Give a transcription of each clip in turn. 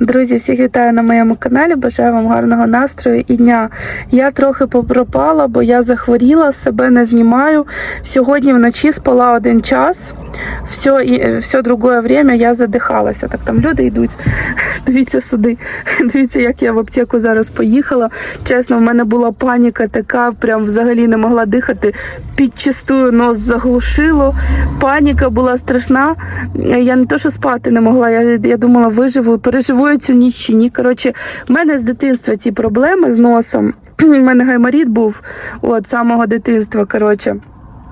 Друзі, всіх вітаю на моєму каналі. Бажаю вам гарного настрою і дня. Я трохи попропала, бо я захворіла, себе не знімаю. Сьогодні вночі спала один час. Все, і, все другое время я задихалася. Так там люди йдуть. Дивіться сюди. Дивіться, як я в аптеку зараз поїхала. Чесно, в мене була паніка така, прям взагалі не могла дихати. Підчастую нос заглушило. Паніка була страшна. Я не то, що спати не могла. Я, я думала, виживу, переживу цю ніч чи ні. Коротше, в мене з дитинства ці проблеми з носом. У мене гайморіт був от самого дитинства. Коротше.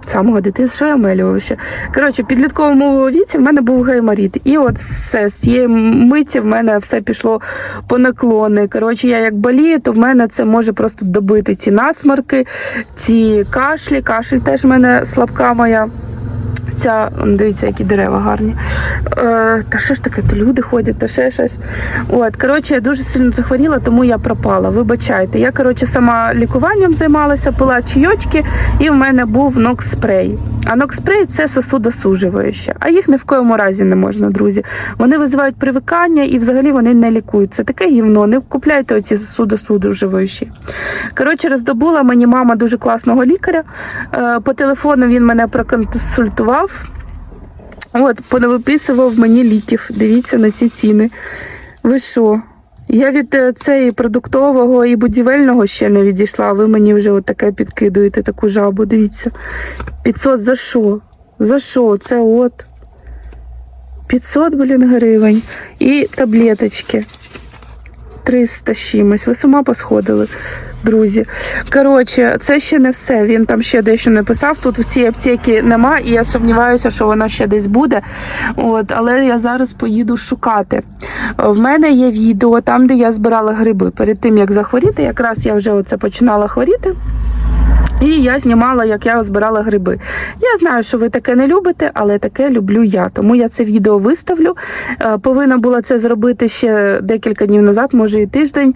Самого дитинства, ще. Коротше, в підлітковому віці в мене був гайморіт. І от все, з цієї миті в мене все пішло по наклони. Коротше, я як болію, то в мене це може просто добити ці насмарки, ці кашлі. Кашель теж в мене слабка моя. Ця, он, дивіться, які дерева гарні. Е, та що ж таке, то люди ходять, та ще щось. От, коротше, я дуже сильно захворіла, тому я пропала. Вибачайте. Я, коротше, сама лікуванням займалася, пила чайочки, і в мене був нокспрей. А нокспрей це сосудосуживаюче. А їх ні в коєму разі не можна, друзі. Вони визивають привикання і взагалі вони не лікують. Це таке гівно. Не купляйте оці сосудосуживаючі. Коротше, роздобула мені мама дуже класного лікаря. Е, По телефону він мене проконсультував. От, понавиписував мені ліків. Дивіться на ці ціни. Ви що? Я від е, цієї продуктового і будівельного ще не відійшла, а ви мені вже отаке підкидуєте, таку жабу. Дивіться. 500 за що? За що? Це от. 500, блін, гривень. І таблеточки. 300 з чимось. Ви з ума посходили, друзі. Коротше, це ще не все. Він там ще дещо написав. Тут в цій аптеці нема, і я сумніваюся, що вона ще десь буде. От, але я зараз поїду шукати. В мене є відео там, де я збирала гриби. Перед тим як захворіти, якраз я вже оце починала хворіти. І я знімала, як я збирала гриби. Я знаю, що ви таке не любите, але таке люблю я. Тому я це відео виставлю. Е, Повинна була це зробити ще декілька днів назад, може і тиждень.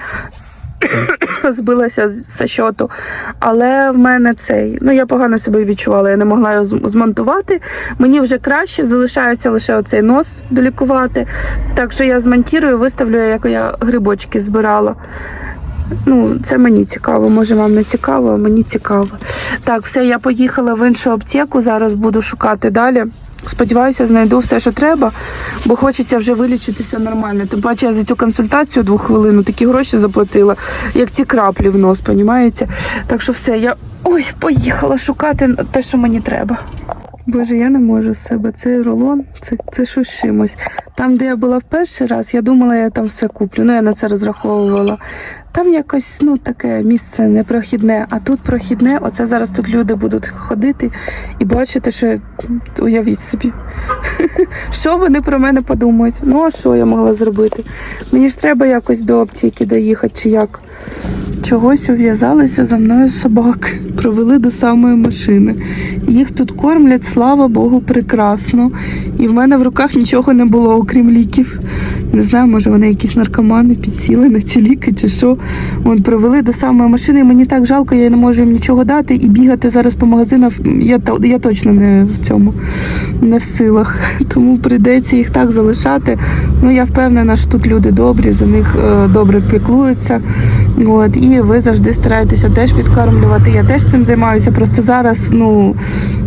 Збилася з щоту. Але в мене цей. Ну, я погано себе відчувала, я не могла його змонтувати. Мені вже краще, залишається лише оцей нос долікувати. Так що я змонтірую, виставлю, як я грибочки збирала. Ну, це мені цікаво, може вам не цікаво, а мені цікаво. Так, все, я поїхала в іншу аптеку, зараз буду шукати далі. Сподіваюся, знайду все, що треба, бо хочеться вже вилічитися нормально. Тим паче я за цю консультацію двох хвилин такі гроші заплатила, як ці краплі в нос, понімаєте? Так що все, я ой, поїхала шукати те, що мені треба. Боже, я не можу з себе. Цей рулон, це, це щось чимось. Там, де я була в перший раз, я думала, я там все куплю. Ну, я на це розраховувала. Там якось ну таке місце непрохідне, а тут прохідне. Оце зараз тут люди будуть ходити і бачити, що уявіть собі. Що вони про мене подумають? Ну а що я могла зробити? Мені ж треба якось до аптеки доїхати, чи як. Чогось ув'язалися за мною собаки, провели до самої машини. Їх тут кормлять, слава Богу, прекрасно. І в мене в руках нічого не було, окрім ліків. Не знаю, може вони якісь наркомани підсіли на ці ліки чи що. От провели до самої машини. і Мені так жалко, я не можу їм нічого дати і бігати зараз по магазинах. Я, я точно не в цьому, не в силах. Тому прийдеться їх так залишати. Ну я впевнена, що тут люди добрі, за них е, добре піклуються. От, і ви завжди стараєтеся теж підкормлювати. Я теж цим займаюся. Просто зараз ну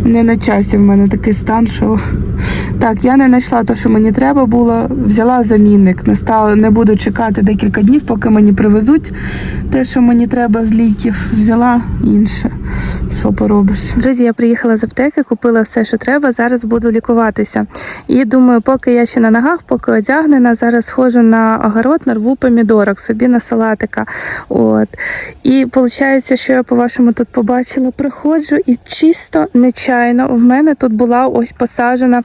не на часі в мене такий стан, що так, я не знайшла те, що мені треба було. Взяла замінник. Не стала, не буду чекати декілька днів, поки мені привезуть те, що мені треба з ліків. Взяла інше. Що поробиш? Друзі, я приїхала з аптеки, купила все, що треба. Зараз буду лікуватися. І думаю, поки я ще на ногах, поки одягнена, зараз схожу на огород, нарву помідорок собі на салатика. От. І виходить, що я по-вашому тут побачила, приходжу і чисто нечайно в мене тут була ось посаджена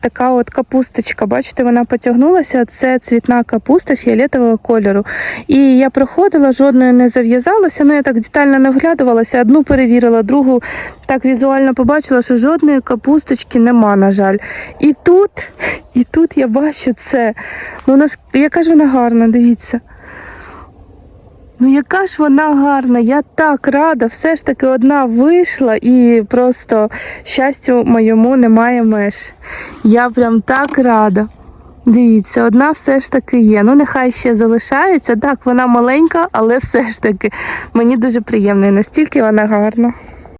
така от капусточка. Бачите, вона потягнулася. Це цвітна капуста фіолетового кольору. І я проходила, жодної не зав'язалася. Ну я так детально не вглядувалася. Одну перевірила, другу так візуально побачила, що жодної капусточки нема, на жаль. І тут, і тут я бачу це. Ну, нас, яка ж вона гарна, дивіться. Ну, яка ж вона гарна, я так рада, все ж таки одна вийшла і просто щастю моєму немає меж. Я прям так рада. Дивіться, одна все ж таки є. Ну, нехай ще залишається. Так, вона маленька, але все ж таки мені дуже приємно. І настільки вона гарна.